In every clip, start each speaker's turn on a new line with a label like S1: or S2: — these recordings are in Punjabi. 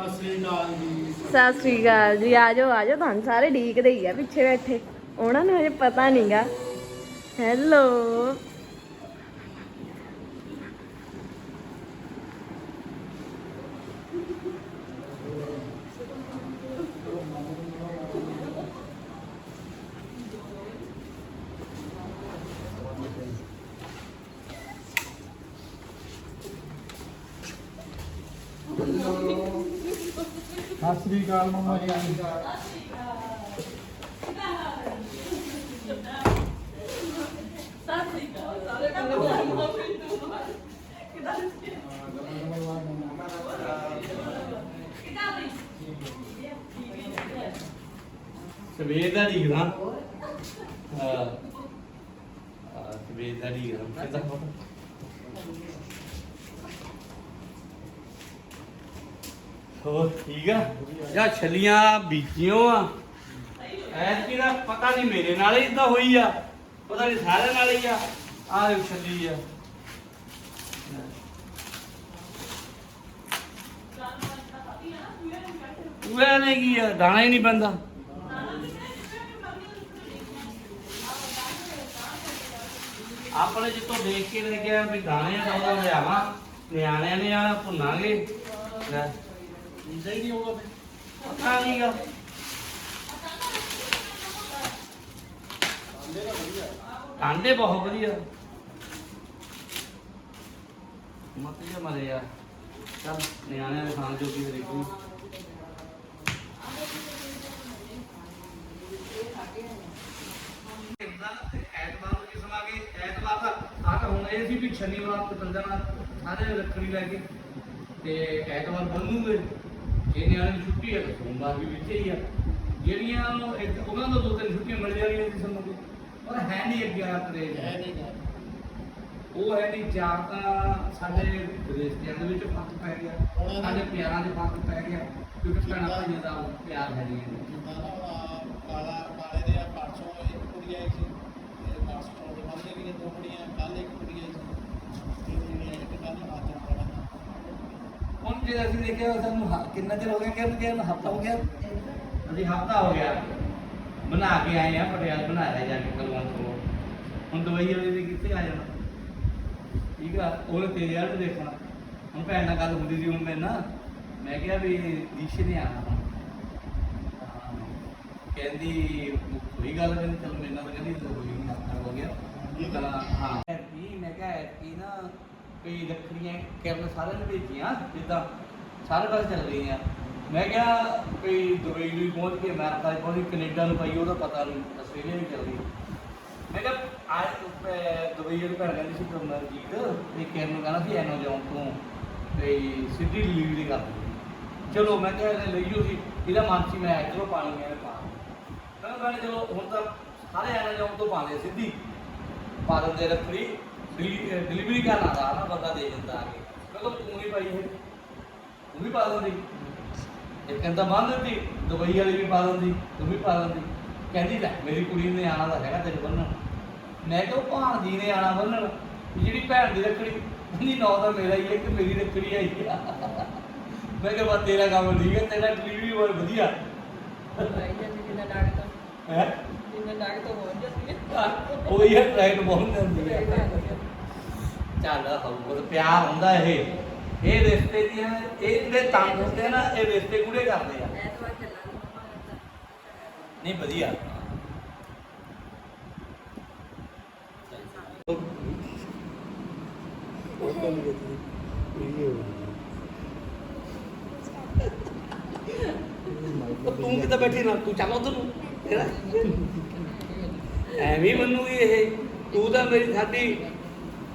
S1: ਸਤਿ ਸ੍ਰੀ ਅਕਾਲ ਜੀ
S2: ਸਤਿ ਸ੍ਰੀ ਅਕਾਲ ਜੀ ਆਜੋ ਆਜੋ ਤੁਹਾਨੂੰ ਸਾਰੇ ਢੀਕਦੇ ਹੀ ਆ, ਪਿੱਛੇ ਬੈਠੇ। ਉਹਨਾਂ ਨੂੰ ਹਜੇ ਪਤਾ ਨਹੀਂਗਾ ਹੈਲੋ
S1: ਸ੍ਰੀ ਅਕਾਲ ਮੰਮਾ ਜੀ
S3: ਸਵੇਰ ਦਾ ਢੀਕਦਾ ਹਾਂ ਆ ਸਵੇਰ ਦਾ ਢੀਕਦਾ ਕਿਦਾਂ ਹੋਰ, ਠੀਕ ਆ? ਯਾ ਛਲੀਆਂ ਬੀਜੀਆਂ ਆ ਐਤਕੀ ਦਾ ਪਤਾ ਨਹੀਂ ਮੇਰੇ ਨਾਲ ਹੀ ਇਦਾਂ ਹੋਈ ਆ। ਪਤਾ ਨਹੀਂ ਸਾਰਿਆਂ ਨਾਲ ਹੀ ਆ। ਆਹ ਛੱਲੀ ਆ। ਉਹ ਨੇ ਕੀ ਆ, ਦਾਣਾ ਹੀ ਨਹੀਂ ਪੈਂਦਾ। ਆਪਣੇ ਜਿੱਤੋਂ ਦੇਖ ਕੇ ਲੈ ਗਿਆ ਵੀ ਦਾਣੇ ਦਾ ਉਹਦਾ ਲਿਆਵਾਂ। ਨਿਆਣਿਆਂ ਨੇ ਆ ਭੁੰਨਾਂਗੇ। ਲੈ। ਇੰਦਾ ਹੀ ਨਹੀਂ ਹੋਗਾ ਪਤਾ ਨਹੀਂਗਾ ਆਂਡੇ ਬਹੁਤ ਵਧੀਆ। ਮਤ ਜਾ ਮਰੇ ਯਾਰ ਚੱਲ ਨਿਆਣਿਆਂ ਦੇ ਖਾਣ ਜੋਗੀ ਫਿਰ ਦੇਖੂ ਐਤਵਾਰ ਨੂੰ ਕਿਸਮ ਆ ਗਈ। ਐਤਵਾਰ ਦਾ ਆ ਹੁਣ ਇਹ ਸੀ ਵੀ ਸ਼ਨੀਵਾਰ ਪਤੰਦਰ ਨਾਲ ਸਾਰੇ ਰੱਖੜੀ ਲੈ ਕੇ। ਤੇ ਐਤਵਾਰ ਬੰਨੂਗੇ ਜੇ ਨਿਆਣੇ ਨੂੰ ਛੁੱਟੀ ਹੈ ਤਾਂ ਸੋਮਵਾਰ ਵੀ ਵਿੱਚ ਹੀ ਆ। ਜਿਹੜੀਆਂ ਨੂੰ ਇੱਕ- ਉਹਨਾਂ ਨੂੰ ਦੋ ਤਿੰਨ ਛੁੱਟੀਆਂ ਮਿਲ ਜਾਣੀਆਂ ਕਿਸਮ ਨੂੰ ਪਰ ਹੈ ਨਹੀਂ ਅੱਗੇ ਆ ਤਰੇ ਉਹ ਹੈ ਨਹੀਂ ਜਾਂ ਤਾਂ ਸਾਡੇ ਰਿਸ਼ਤਿਆਂ ਦੇ ਵਿੱਚ ਫ਼ਰਕ ਪੈ ਗਿਆ। ਸਾਡੇ ਪਿਆਰਾਂ 'ਚ ਫ਼ਰਕ ਪੈ ਗਿਆ ਕਿਉਂਕਿ ਭੈਣਾਂ ਭਾਈਆਂ ਦਾ ਪਿਆਰ ਹੈ ਨਹੀਂ।
S4: ਕਾਲਾ ਕਾਲੇ ਦੇ ਆ ਪਰਸੋਂ ਇੱਕ ਕੁੜੀ ਆਈ ਸੀ। ਤੇ ਪਰਸੋਂ ਦੇ ਬੰਦੇ ਵੀ ਦੋ ਕੁੜੀਆਂ ਕੱਲ ਇੱਕ ਕੁੜੀ ਆਈ ਸੀ। ਤਿੰਨ ਜਿਹੜੀਆਂ ਇੱਕ ਕੱਲ ਹੱਥ ਨਾਲ
S3: ਜੇ ਅਸੀਂ ਦੇਖਿਆ ਸਾਨੂੰ ਹ- ਕਿੰਨਾ ਚਿਰ ਹੋ ਗਿਆ ਕਿ ਕਿ ਹਫਤਾ ਹੋ ਗਿਆ। ਅਸੀਂ ਹਫਤਾ ਹੋ ਗਿਆ। ਬਣਾ ਕੇ ਆਏ ਆ ਪਟਿਆਲੇ ਬਣਾਇਆ ਜਾ ਕੇ ਕਲਵੰਤ ਤੋਂ ਹੁਣ ਦਵਾਈ ਵਾਲੇ ਨੇ ਕਿੱਥੇ ਆ ਜਾਣਾ? ਠੀਕ ਆ ਉਹਨੇ ਤੇਰੇ ਵਾਲ ਨੂੰ ਦੇਖਣਾ। ਹੁਣ ਭੈਣ ਨਾਲ ਗੱਲ ਹੁੰਦੀ ਸੀ ਹੁਣ ਮੈਂ ਨਾ ਮੈਂ ਕਿਹਾ ਵੀ ਦੀਸ਼ ਨੇ ਆਣਾ ਹੁਣ। ਹਾਂ। ਕਹਿੰਦੀ ਕੋਈ ਗੱਲ ਨਹੀਂ ਚਲ ਮੇਰੇ ਨਾਲ ਤਾਂ ਕਹਿੰਦੀ ਹੋਈ ਨਹੀਂ ਹਫਤਾ ਹੋ ਗਿਆ। ਇਹ ਤਾਂ ਹਾਂ। ਕੀ ਮੈਂ ਕਿਹਾ ਕੀ ਨਾ ਕਈ ਰੱਖੜੀਆਂ ਕਰਨ ਸਾਰਿਆਂ ਨੂੰ ਭੇਜੀਆਂ, ਜਿੱਦਾਂ ਸਾਰੇ ਪਾਸੇ ਚੱਲ ਰਹੀਆਂ ਮੈਂ ਕਿਹਾ ਵੀ ਦੁਬਈ ਨੂੰ ਵੀ ਪਹੁੰਚ ਕੇ ਅਮਰੀਕਾ 'ਚ ਪਹੁੰਚ ਕੇ ਕੈਨੇਡਾ ਨੂੰ ਪਈ, ਉਹਦਾ ਪਤਾ ਨਹੀਂ ਆਸਟ੍ਰੇਲੀਆ ਵੀ ਚੱਲ ਰਹੀ ਮੈਂ ਕਿਹਾ ਆ ਦੁਬਈ ਜਿਹੜੀ ਭੈਣ ਕਹਿੰਦੀ ਸੀ ਪ੍ਰਮਰਜੀਤ ਤੇ ਕਿਰਨ ਨੂੰ ਕਹਿੰਦਾ ਸੀ ਐਮਾਜ਼ੋਨ ਤੋਂ, ਤੇ ਸਿੱਧੀ ਡਿਲੀਵਰੀ ਕਰ ਦਿਓ ਚਲੋ, ਮੈਂ ਕਿਹਾ ਇਹਨੇ ਲਈਓ ਸੀ, ਇਹਦਾ ਮਨ ਸੀ ਮੈਂ ਚਲੋ ਪਾਣੀ ਮੈਂ ਪਾ ਮੈਂ ਕਿਹਾ ਚਲੋ, ਹੁਣ ਤਾਂ ਸਾਰੇ ਐਮਾਜ਼ੋਨ ਤੋਂ ਪਾਉਂਦੇ ਸਿੱਧੀ। ਪਾ ਦਿੰਦੇ ਰੱਖੜੀ ਡਿਲੀਵਰੀ ਕਰਨ ਆਦਾ ਨਾ ਬੰਦਾ ਦੇ ਦਿੰਦਾ ਆ ਕੇ। ਮੈਂ ਕਿਹਾ ਤੂੰ ਨਹੀਂ ਪਾਈ ਹੈ ਤੂੰ ਵੀ ਪਾ ਦਿੰਦੀ। ਇਹ ਕਹਿੰਦਾ ਮੰਨ ਦਿੱਤੀ ਦੁਬਈ ਵਾਲੀ ਵੀ ਪਾ ਦਿੰਦੀ ਤੂੰ ਵੀ ਪਾ ਦਿੰਦੀ। ਕਹਿੰਦੀ ਲੈ ਮੇਰੀ ਕੁੜੀ ਨੇ ਆਣਾ ਤਾਂ ਹੈਗਾ ਤੇਰੇ ਬੰਨਣ। ਮੈਂ ਕਿਹਾ ਉਹ ਭਾਣਜੀ ਨੇ ਆਣਾ ਬੰਨਣ ਜਿਹੜੀ ਭੈਣ ਦੀ ਰੱਖੜੀ। ਨਹੀਂ ਨੌ ਤਾਂ ਮੇਰਾ ਹੀ ਹੈ ਕਿ ਮੇਰੀ ਰੱਖੜੀ ਆਈ ਆ ਮੈਂ ਕਿਹਾ ਬਸ ਤੇਰਾ ਕੰਮ ਠੀਕ ਹੈ ਤੇਰਾ ਡਿਲੀਵਰੀ ਬਹੁਤ ਵਧੀਆ। ਹੈ? ਉਹੀ ਹੈ? ਟ੍ਰੈਕ ਬਹੁਤ ਜਾਂਦੀ ਹੈ। ਚੱਲ ਹੋਰ ਪਿਆਰ ਹੁੰਦਾ ਇਹ। ਇਹ ਰਿਸ਼ਤੇ ਦੀਆਂ ਇਹ ਜਿਹੜੇ ਤੰਗ ਹੁੰਦੇ ਨਾ ਇਹ ਰਿਸ਼ਤੇ ਗੂੜੇ ਕਰਦੇ ਆ। ਨਹੀਂ ਵਧੀਆ। ਤੂੰ ਕਿੱਥੇ ਬੈਠੀ ਨਾ ਤੂੰ ਚੱਲ ਉਧਰ ਨੂੰ। ਐਵੇਂ ਮੰਨੂਗੀ ਇਹ। ਤੂੰ ਤਾਂ ਮੇਰੀ ਸਾਡੀ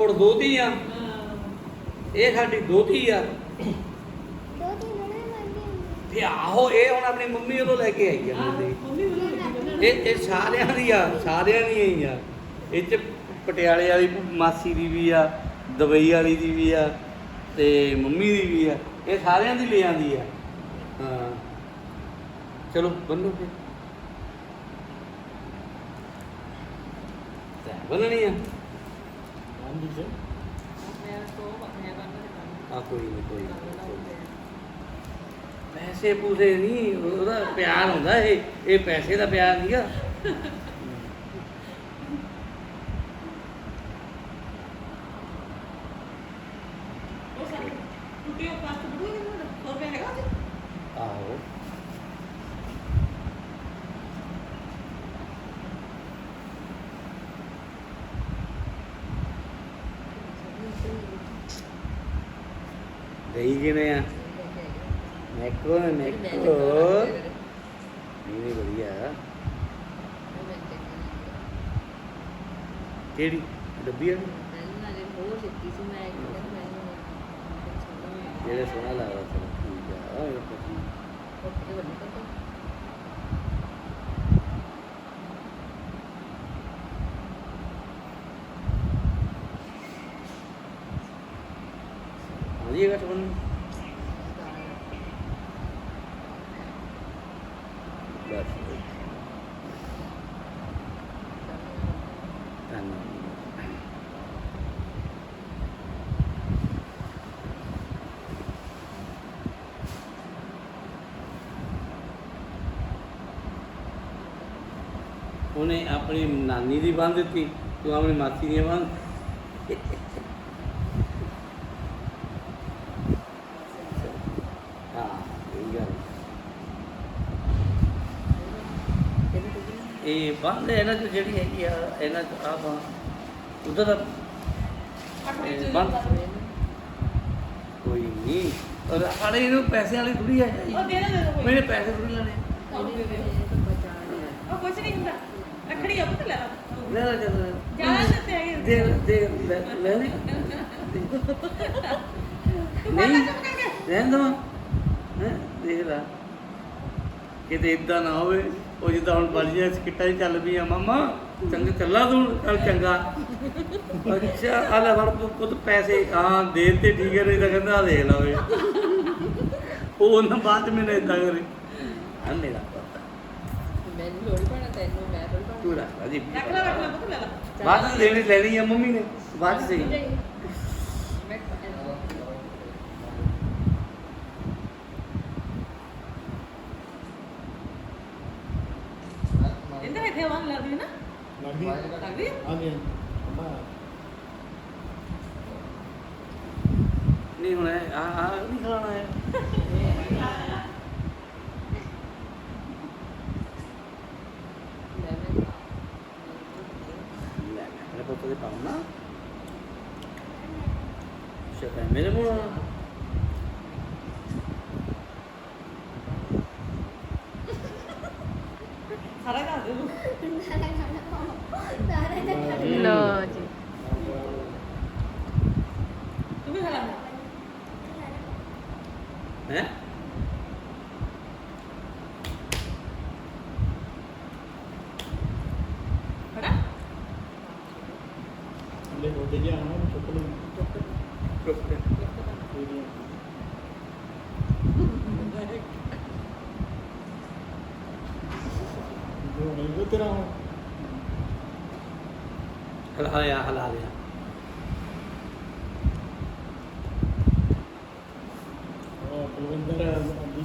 S3: ਕੁੜ ਦੋਤੀ ਆ। ਇਹ ਸਾਡੀ ਦੋਤੀ ਆ। ਤੇ ਆਹੋ ਇਹ ਹੁਣ ਆਪਣੀ ਮੰਮੀ ਵੱਲੋਂ ਲੈ ਕੇ ਆਈ ਆ ਇਹ ਇਹ ਸਾਰਿਆਂ ਦੀ ਆ ਸਾਰਿਆਂ ਦੀ ਹੀ ਆ। ਇਹ ਚ ਪਟਿਆਲੇ ਵਾਲੀ ਮਾਸੀ ਦੀ ਵੀ ਆ ਦੁਬਈ ਵਾਲੀ ਦੀ ਵੀ ਆ ਤੇ ਮੰਮੀ ਦੀ ਵੀ ਆ। ਇਹ ਸਾਰਿਆਂ ਦੀ ਲੈ ਆਂਦੀ ਆ। ਹਾਂ। ਚਲੋ ਬੰਨੋ ਫਿਰ। ਤੇ ਬੰਨਣੀ ਆ। ਆ ਕੋਈ ਨਹੀਂ ਕੋਈ। ਪੈਸੇ ਪੂਸੇ ਨਹੀਂ ਉਹਦਾ ਪਿਆਰ ਹੁੰਦਾ ਇਹ ਇਹ ਪੈਸੇ ਦਾ ਪਿਆਰ ਨਹੀਂਗਾ ਆਹੋ ਗਈ ਕਿਵੇਂ ਆ? ਮੈਕੋ ਮੈਕੋ ਨਹੀਂ ਵਧੀਆ। ਕਿਹੜੀ? ਡੱਬੀ ਆ ਜਿਹੜੇ ਸੋਹਣਾ ਲੱਗਦਾ ਚਲੋ ਠੀਕ ਆ। ਇਹ ਤਾਂ ਠੀਕ। ਵਧੀਆ ਗੱਠ ਬਣ ਬਸ ਧੰਨਵਾਦ ਉਹਨੇ ਆਪਣੀ ਨਾਨੀ ਦੀ ਬੰਨ ਦਿੱਤੀ ਤੂੰ ਆਪਣੀ ਮਾਸੀ ਦੀ ਬੰਨ ਹਾਂ ਇਹ ਗੱਲ ਇਹ ਬੰਦ ਇਹਨਾਂ ਚ ਜਿਹੜੀ ਹੈਗੀ ਆ ਇਹਨਾਂ ਚ ਆ ਬਾਂਹ ਉਧਰ ਦਾ ਇਹ ਬੰਦ। ਕੋਈ ਨਹੀਂ। ਔਰ ਆਲੇ ਇਹਨੂੰ ਪੈਸੇ ਵਾਲੀ ਥੋੜੀ ਆ
S5: ਉਹ ਦੇ ਦੇ ਕੋਈ।
S3: ਮੈਨੇ ਪੈਸੇ ਥੋੜੀ ਲੈਣੇ।
S5: ਉਹ ਕੁਛ ਨਹੀਂ ਹੁੰਦਾ। ਰੱਖੜੀ ਆ ਪੁੱਤ ਲੈ ਲਾ।
S3: ਲੈ ਲੈ
S5: ਹੈਗੇ
S3: ਦੇ ਦੇ ਲੈ ਲੈ ਨਹੀਂ। ਰਹਿਣ ਦਵਾ। ਹੈ? ਦੇਖ ਲੈ। ਕਿਤੇ ਇਦਾਂ ਨਾ ਹੋਵੇ। ਉਹ ਜਿੱਦਾਂ ਹੁਣ ਬੜੀਆਂ ਸਕਿੱਟਾਂ ਹੀ ਚੱਲ ਪਈਆਂ ਮਾਮਾ ਚੰਗਾ ਚੱਲਾ ਤੂੰ ਚੱਲ ਚੰਗਾ। ਅੱਛਾ ਆ ਲੈ ਪੁ- ਪੁੱਤ ਪੈਸੇ ਹਾਂ ਦੇ ਤੇ ਠੀਕ ਹੈ ਨਹੀਂ ਤਾਂ ਕਹਿੰਦਾ ਆਹ ਦੇਖ ਲਾ ਓਏ ਉਹ ਉਹਨਾਂ ਬਾਅਦ ਚ ਮੈਨੂੰ ਇਦਾਂ ਕਰੇ। ਆ ਮੇਰਾ ਪੁੱਤ। ਤੂੰ ਰੱਖ ਲੈ ਜੀ।
S5: ਰੱਖ ਲੈ ਰੱਖ ਲੈ ਪੁੱਤ ਲੈ ਲਾ।
S3: ਬਾਅਦ ਚ ਦੇਣੀ ਲੈਣੀ ਆ ਮੰਮੀ ਨੇ। ਬਾਅਦ ਚ ਸਹੀ
S5: ਇੰਦਰ ਇੱਥੇ ਆਵਾਜ਼ ਲੱਗਦੀ ਹੈ ਨਾ
S4: ਲੱਗਦੀ
S5: ਲੱਗਦੀ ਹੈ?
S4: ਹਾਂਜੀ ਅੰਮਾ
S3: ਨਹੀਂ ਹੁਣ ਆ ਆ ਨਹੀਂ ਖਾਣਾ ਹੈ ਲੈ ਮੇਰੇ ਪੁੱਤ ਦੇ ਪਾਉ ਨਾ ਸ਼ਕਾ ਮੇਰੇ ਮੂੰਹ ਨਾਲ।
S5: ਸਾਰਾ ਕਰ ਦੇ ਤੂੰ
S2: ਲੋ ਜੀ
S5: ਤੂੰ ਵੀ ਖਲਾ
S3: ਹੈਂ
S5: ਖੜਾ
S4: ਲੈ ਗੋਡੇ ਜਿਹਾ ਆਉਣਾ ਉਹਨੂੰ ਚੁੱਕ ਲਓ
S3: ਚੁੱਪ ਕਰ
S4: ਕੋਈ ਨਹੀਂ ਜੋ ਨਹੀਂ ਤੇਰਾ ਹੁਣ
S3: ਹਲਾ ਲਿਆ ਹਲਾ ਲਿਆ
S4: ਉਹ ਬਲਵਿੰਦਰ
S3: ਦੀ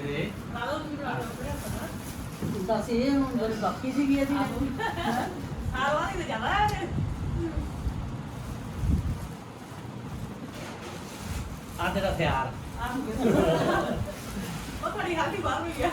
S3: ਦੇ।
S6: ਦੱਸ ਇਹ ਹੁਣ ਜਿਹੜੀ ਬਾਕੀ ਸੀਗੀ ਇਹਦੀ।
S5: ਸਾਰਾ ਨਹੀਂ ਜਾਣਾ ਹੈ
S3: ਆ ਤੇਰਾ ਸਿਆਰ
S5: ਉਹ ਤੁਹਾਡੀ ਹਾਲੀ ਬਾਹਰ ਹੋਈ ਆ।